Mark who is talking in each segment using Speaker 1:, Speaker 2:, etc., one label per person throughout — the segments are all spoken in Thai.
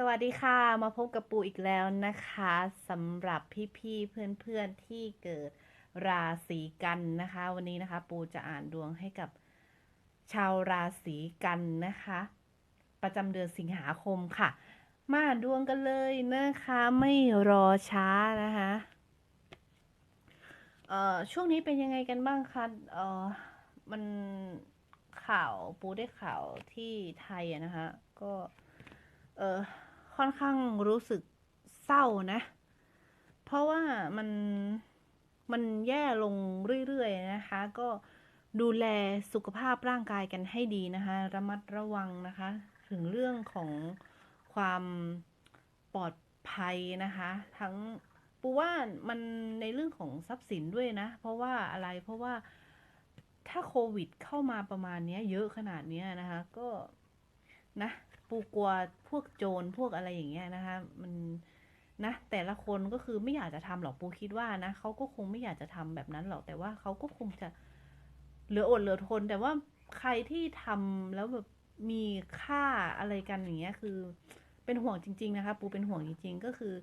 Speaker 1: สวัสดีค่ะ มาพบกับปูอีกแล้วนะคะสำหรับพี่ๆเพื่อนๆที่เกิดราศีกันนะคะ วันนี้นะคะ ปูจะอ่านดวงให้กับชาวราศีกันนะคะ ประจำเดือนสิงหาคมค่ะ มาอ่านดวงกันเลยนะคะ ไม่รอช้านะคะเอ่อช่วงนี้เป็นยังไงกันบ้างคะเอ่อมันข่าวปูได้ข่าวที่ไทยนะคะ ก็เออ ค่อนข้างรู้สึกเศร้านะ เพราะว่ามันมันแย่ลงเรื่อยๆนะคะ ก็ดูแลสุขภาพร่างกายกันให้ดีนะคะ ระมัดระวังนะคะ ถึงเรื่องของความปลอดภัยนะคะ ทั้งปูว่ามันในเรื่องของทรัพย์สินด้วยนะ เพราะว่าอะไรเพราะว่าถ้าโควิดเข้ามาประมาณนี้เยอะขนาดนี้นะคะ ก็ นะปูกลัวพวกโจรพวกอะไรอย่างเงี้ยนะคะ มันนะแต่ละคนก็คือไม่อยากจะทำหรอกปูคิดว่านะเขาก็คงไม่อยากจะทำแบบนั้นหรอกแต่ว่าเขาก็คงจะเหลืออดเหลือทน แต่ว่าใครที่ทำแล้วแบบมีค่าอะไรกันอย่างเงี้ยคือ เป็นห่วงจริง ๆ นะคะ ปูเป็นห่วงจริง ๆ ก็คือ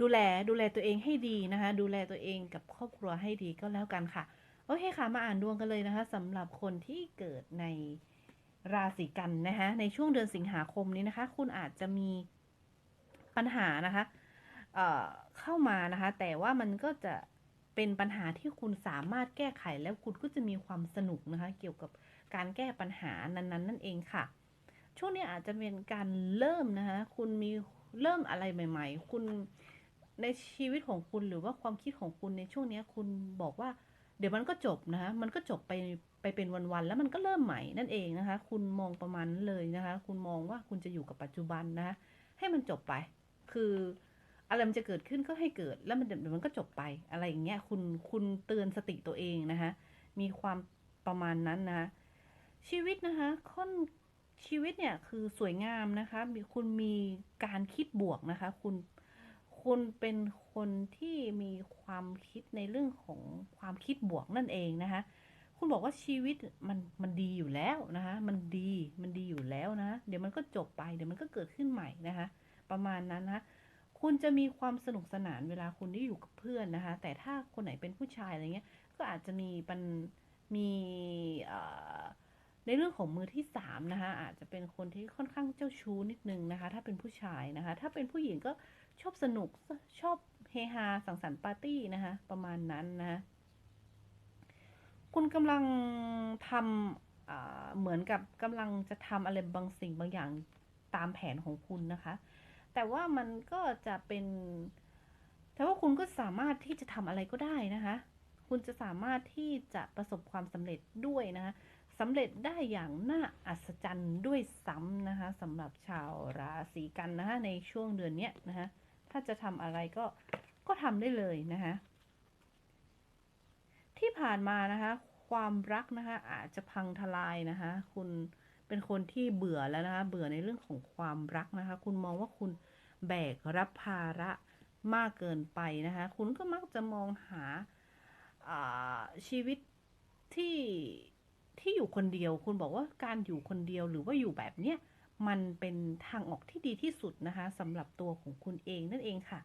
Speaker 1: ดูแลดูแลตัวเองให้ดีนะคะ ดูแลตัวเองกับครอบครัวให้ดีก็แล้วกันค่ะ โอเคค่ะมาอ่านดวงกันเลยนะคะสำหรับคนที่เกิดใน ราศีกันนะคะในช่วงเดือนสิงหาคมนี้นะคะ คุณอาจจะมีปัญหานะคะเเข้ามานะคะ แต่ว่ามันก็จะเป็นปัญหาที่คุณสามารถแก้ไขแล้วคุณก็จะมีความสนุกนะคะ เกี่ยวกับการแก้ปัญหานั้น ๆ นั่นเองค่ะ ช่วงนี้อาจจะเป็นการเริ่มนะคะคุณมีเริ่มอะไรใหม่ ๆ คุณในชีวิตของคุณหรือว่าความคิดของคุณในช่วงนี้คุณบอกว่า ดี๋ยวมันก็จบนะคะ มันก็จบไปไปเป็นวันๆ แล้วมันก็เริ่มใหม่นั่นเองนะคะ คุณมองประมาณนั้นเลยนะคะ คุณมองว่าคุณจะอยู่กับปัจจุบันนะคะให้มันจบไป คืออะไรมันจะเกิดขึ้นก็ให้เกิด แล้วมันเดี๋ยวมันก็จบไปอะไรอย่างเงี้ย คุณคุณเตือนสติตัวเองนะคะ มีความประมาณนั้นนะชีวิตนะคะค่อนชีวิตเนี่ยคือสวยงามนะคะมีคุณมีการคิดบวกนะคะ คุณ คุณเป็นคนที่มีความคิดในเรื่องของความคิดบวกนั่นเองนะคะ คุณบอกว่าชีวิตมันมันดีอยู่แล้วนะคะ มันดีมันดีอยู่แล้วนะ เดี๋ยวมันก็จบไป เดี๋ยวมันก็เกิดขึ้นใหม่นะคะ ประมาณนั้นนะคุณจะมีความสนุกสนานเวลาคุณได้อยู่กับเพื่อนนะคะ แต่ถ้าคนไหนเป็นผู้ชายอะไรเงี้ย ก็อาจจะมีปันมีในเรื่องของมือที่สามนะคะ อาจจะเป็นคนที่ค่อนข้างเจ้าชู้นิดนึงนะคะ ถ้าเป็นผู้ชายนะคะ ถ้าเป็นผู้หญิงก็ ชอบสนุกชอบเฮฮาสังสรรค์ปาร์ตี้นะคะ ประมาณนั้นนะคะคุณกำลังทำเหมือนกับกำลังจะทำอะไรบางสิ่งบางอย่างตามแผนของคุณนะคะ แต่ว่ามันก็จะเป็น แต่ว่าคุณก็สามารถที่จะทำอะไรก็ได้นะคะ คุณจะสามารถที่จะประสบความสำเร็จด้วยนะคะสำเร็จได้อย่างน่าอัศจรรย์ด้วยซ้ำนะคะสำหรับชาวราศีกันนะคะในช่วงเดือนนี้นะคะ ถ้าจะทำอะไรก็ก็ทำได้เลยนะคะที่ผ่านมานะคะ ความรักนะคะอาจจะพังทลายนะคะ คุณเป็นคนที่เบื่อแล้วนะคะ เบื่อในเรื่องของความรักนะคะ คุณมองว่าคุณแบกรับภาระมากเกินไปนะคะ คุณก็มักจะมองหาชีวิตที่ที่อยู่คนเดียว คุณบอกว่าการอยู่คนเดียวหรือว่าอยู่แบบเนี้ย มันเป็นทางออกที่ดีที่สุดนะคะสำหรับตัวของคุณเองนั่นเองค่ะ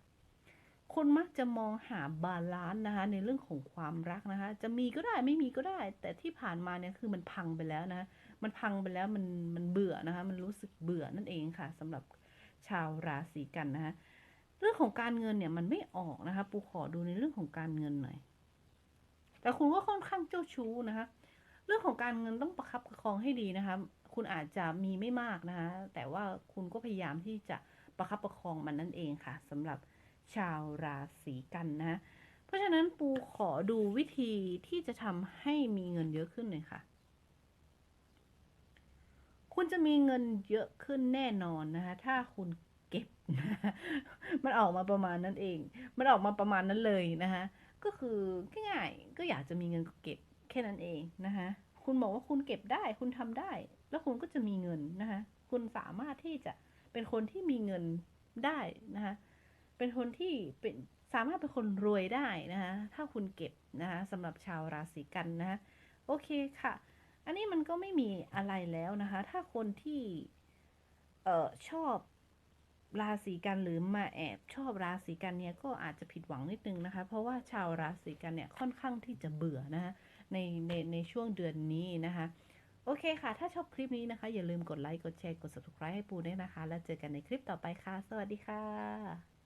Speaker 1: คนมักจะมองหาบาลานซ์นะคะ ในเรื่องของความรักนะคะ จะมีก็ได้ไม่มีก็ได้ แต่ที่ผ่านมาเนี่ยคือมันพังไปแล้วนะมันพังไปแล้วมันมันเบื่อนะคะ มันรู้สึกเบื่อนั่นเองค่ะสำหรับชาวราศีกันนะคะเรื่องของการเงินเนี่ยมันไม่ออกนะคะ ปูขอดูในเรื่องของการเงินหน่อย แต่คุณก็ค่อนข้างเจ้าชู้นะคะ เรื่องของการเงินต้องประคับประคองให้ดีนะคะ คุณอาจจะมีไม่มากนะคะ แต่ว่าคุณก็พยายามที่จะประคับประคองมันนั่นเองค่ะสำหรับชาวราศีกันนะ เพราะฉะนั้นปูขอดูวิธีที่จะทำให้มีเงินเยอะขึ้นหน่อยค่ะ คุณจะมีเงินเยอะขึ้นแน่นอนนะคะ ถ้าคุณเก็บมันออกมาประมาณนั้นเอง มันออกมาประมาณนั้นเลยนะคะ ก็คือง่ายๆก็อยากจะมีเงินก็เก็บแค่นั้นเองนะคะ คุณบอกว่าคุณเก็บได้ คุณทำได้ แล้วคุณก็จะมีเงินนะคะคุณสามารถที่จะเป็นคนที่มีเงินได้นะคะเป็นคนที่เป็นสามารถเป็นคนรวยได้นะคะถ้าคุณเก็บนะคะสำหรับชาวราศีกันนะโอเคค่ะ อันนี้มันก็ไม่มีอะไรแล้วนะคะ ถ้าคนที่เออชอบราศีกันหรือมาแอบชอบราศีกันเนี่ยก็อาจจะผิดหวังนิดนึงนะคะ เพราะว่าชาวราศีกันเนี่ยค่อนข้างที่จะเบื่อนะคะ ในในในช่วงเดือนนี้นะคะ โอเคค่ะ ถ้าชอบคลิปนี้นะคะ อย่าลืมกดไลค์ กดแชร์ กด subscribe ให้ปูด้วยนะคะ แล้วเจอกันในคลิปต่อไปค่ะ สวัสดีค่ะ